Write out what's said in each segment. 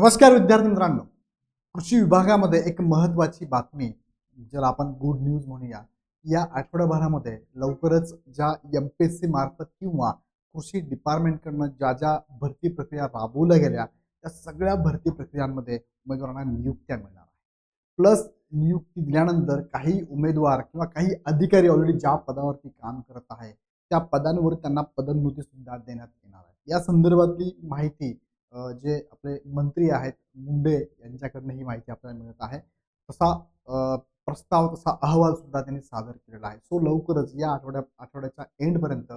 नमस्कार विद्यार्थी मित्रांनो. कृषी विभागामध्ये एक महत्वाची बातमी ज्याला आपण गुड न्यूज म्हणूया. या आठवड्याभरामध्ये लवकरच ज्या एम पी एस सी मार्फत किंवा कृषी डिपार्टमेंटकडनं ज्या ज्या भरती प्रक्रिया राबवल्या गेल्या त्या सगळ्या भरती प्रक्रियांमध्ये उमेदवारांना नियुक्त्या मिळणार आहे प्लस नियुक्ती दिल्यानंतर काही उमेदवार किंवा काही अधिकारी ऑलरेडी ज्या पदावरती काम करत आहे त्या पदांवर त्यांना पदोन्नती सुद्धा देण्यात येणार आहे या संदर्भातली माहिती जे आपले मंत्री आहेत मुंडे यांच्याकडनं ही माहिती आपल्याला मिळत आहे. तसा प्रस्ताव तसा अहवाल सुद्धा त्यांनी सादर केलेला आहे. सो लवकरच या आठवड्या आठवड्याच्या एंडपर्यंत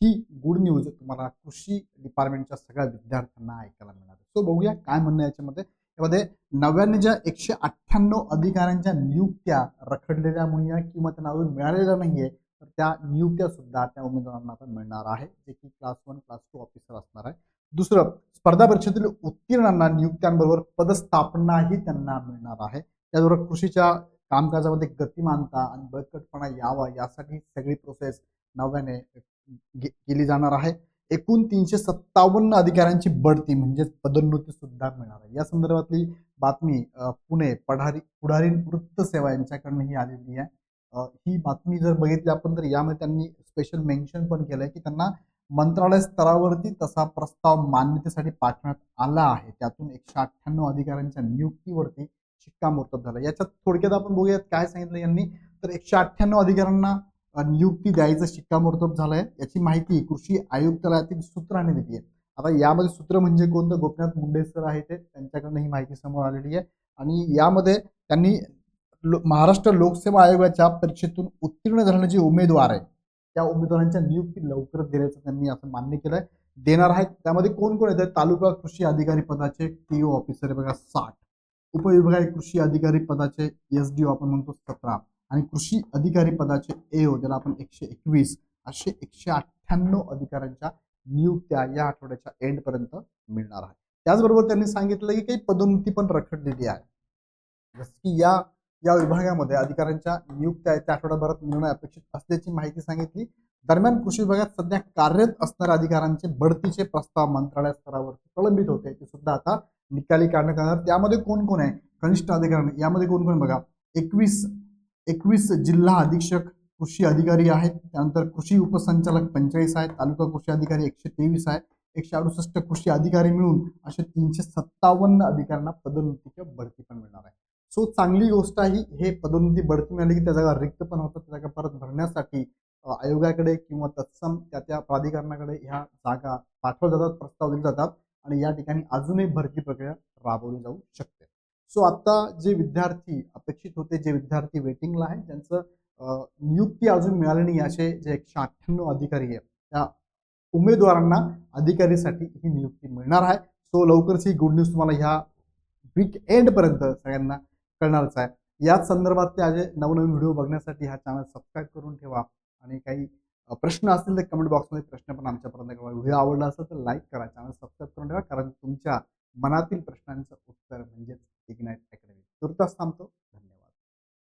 ही गुड न्यूज तुम्हाला कृषी डिपार्टमेंटच्या सगळ्या विद्यार्थ्यांना ऐकायला मिळणार सो बघूया काय म्हणणं याच्यामध्ये. यामध्ये नव्याने ज्या एकशे अठ्ठ्याण्णव अधिकाऱ्यांच्या नियुक्त्या रखडलेल्या म्हणूया किंवा त्यांना अजून मिळालेल्या नाहीये तर त्या नियुक्त्या सुद्धा त्या उमेदवारांना आता मिळणार आहे जे की class one class two officer असणार आहे दुसरं स्पर्धा परीक्षेतील उत्तीर्णांना नियुक्त्यांबरोबर पदस्थापनाही त्यांना मिळणार आहे. त्याचबरोबर कृषीच्या कामकाजामध्ये गतिमानता आणि बळकटपणा यावा यासाठी सगळी प्रोसेस नव्याने गे- केली जाणार आहे. एकूण तीनशे सत्तावन्न अधिकाऱ्यांची बढती म्हणजेच पदोन्नती सुद्धा मिळणार आहे. या संदर्भातली बातमी पुणे पढारी पुढारी वृत्त सेवा यांच्याकडनं ही आलेली आहे. ही बातमी जर बघितली आपण तर यामध्ये त्यांनी स्पेशल मेन्शन पण केलंय की त्यांना मंत्रालय स्तरावरती तसा प्रस्ताव मान्यतेसाठी पाठवण्यात आला आहे. त्यातून एकशे अठ्ठ्याण्णव अधिकाऱ्यांच्या नियुक्तीवरती शिक्कामोर्तब झालं. याच्यात थोडक्यात आपण बघूयात काय सांगितलं यांनी. तर एकशे अठ्ठ्याण्णव अधिकाऱ्यांना नियुक्ती द्यायचं शिक्कामोर्तब झालंय. याची माहिती कृषी आयुक्तालयातील सूत्रांनी दिली आहे. आता यामध्ये सूत्र म्हणजे कोणतं? गोपीनाथ मुंडे सर आहे ते. त्यांच्याकडनं ही माहिती समोर आलेली आहे. आणि यामध्ये त्यांनी लो- महाराष्ट्र लोकसेवा आयोगाच्या परीक्षेतून उत्तीर्ण झालेले जे उमेदवार आहे त्या उमेदवारांच्या नियुक्ती लवकरच देण्याचं त्यांनी असं मान्य केलंय. देणार आहेत. त्यामध्ये कोण कोण येतात तालुका कृषी अधिकारी पदाचे टीओ ऑफिसर बघा साठ. उपविभागीय कृषी अधिकारी पदाचे एस डी ओ आपण म्हणतो सतरा. आणि कृषी अधिकारी पदाचे ए ओ ज्याला आपण एकशे एकवीस असे एकशे अठ्ठ्याण्णव अधिकाऱ्यांच्या नियुक्त्या या आठवड्याच्या एंडपर्यंत मिळणार आहे. त्याचबरोबर त्यांनी सांगितलं की काही पदोन्नती पण रखडलेली आहे. जसं की या या विभागामध्ये अधिकाऱ्यांच्या नियुक्त्या आहेत. त्या आठवड्याभरात मिळणं अपेक्षित असल्याची माहिती सांगितली. दरम्यान कृषी विभागात सध्या कार्यरत असणाऱ्या अधिकाऱ्यांचे बढतीचे प्रस्ताव मंत्रालय स्तरावरती प्रलंबित होते. ते सुद्धा आता निकाली काढण्यात येणार. त्यामध्ये कोण कोण आहे? कनिष्ठ अधिकारी यामध्ये कोण कोण बघा? एकवीस एकवीस जिल्हा अधीक्षक कृषी अधिकारी आहेत. त्यानंतर कृषी उपसंचालक पंचेचाळीस आहेत. तालुका कृषी अधिकारी एकशे तेवीस आहे. एकशे अडुसष्ट कृषी अधिकारी मिळून असे तीनशे सत्तावन्न अधिकाऱ्यांना पदोन्नतीच्या बढती पण मिळणार आहे. सो चांगली गोष्ट आहे हे पदोन्नती बढती मिळाली की त्या जागा रिक्त पण होतात त्या जागा परत भरण्यासाठी आयोगाकडे किंवा तत्सम त्या त्या प्राधिकरणाकडे ह्या जागा पाठवल्या जातात प्रस्ताव दिले जातात आणि या ठिकाणी अजूनही भरती प्रक्रिया राबवली जाऊ शकते. सो आता जे विद्यार्थी अपेक्षित होते जे विद्यार्थी वेटिंगला आहेत ज्यांचं नियुक्ती अजून मिळाली नाही असे जे एकशे अठ्ठ्याण्णव अधिकारी आहेत त्या उमेदवारांना अधिकारीसाठी ही नियुक्ती मिळणार आहे. सो लवकरच ही गुड न्यूज तुम्हाला ह्या वीक एंडपर्यंत सगळ्यांना कळणारच आहे. याच संदर्भातले आज नवनवीन व्हिडिओ बघण्यासाठी हा चॅनल सबस्क्राईब करून ठेवा. आणि काही प्रश्न असतील तर कमेंट बॉक्समध्ये प्रश्न पण आमच्यापर्यंत कळवा. व्हिडिओ आवडला असेल तर लाईक करा. चॅनल सबस्क्राईब करून ठेवा. कारण तुमच्या मनातील प्रश्नांचं उत्तर म्हणजेच इग्नाईट अकॅडमी तुर्तास थांबतो.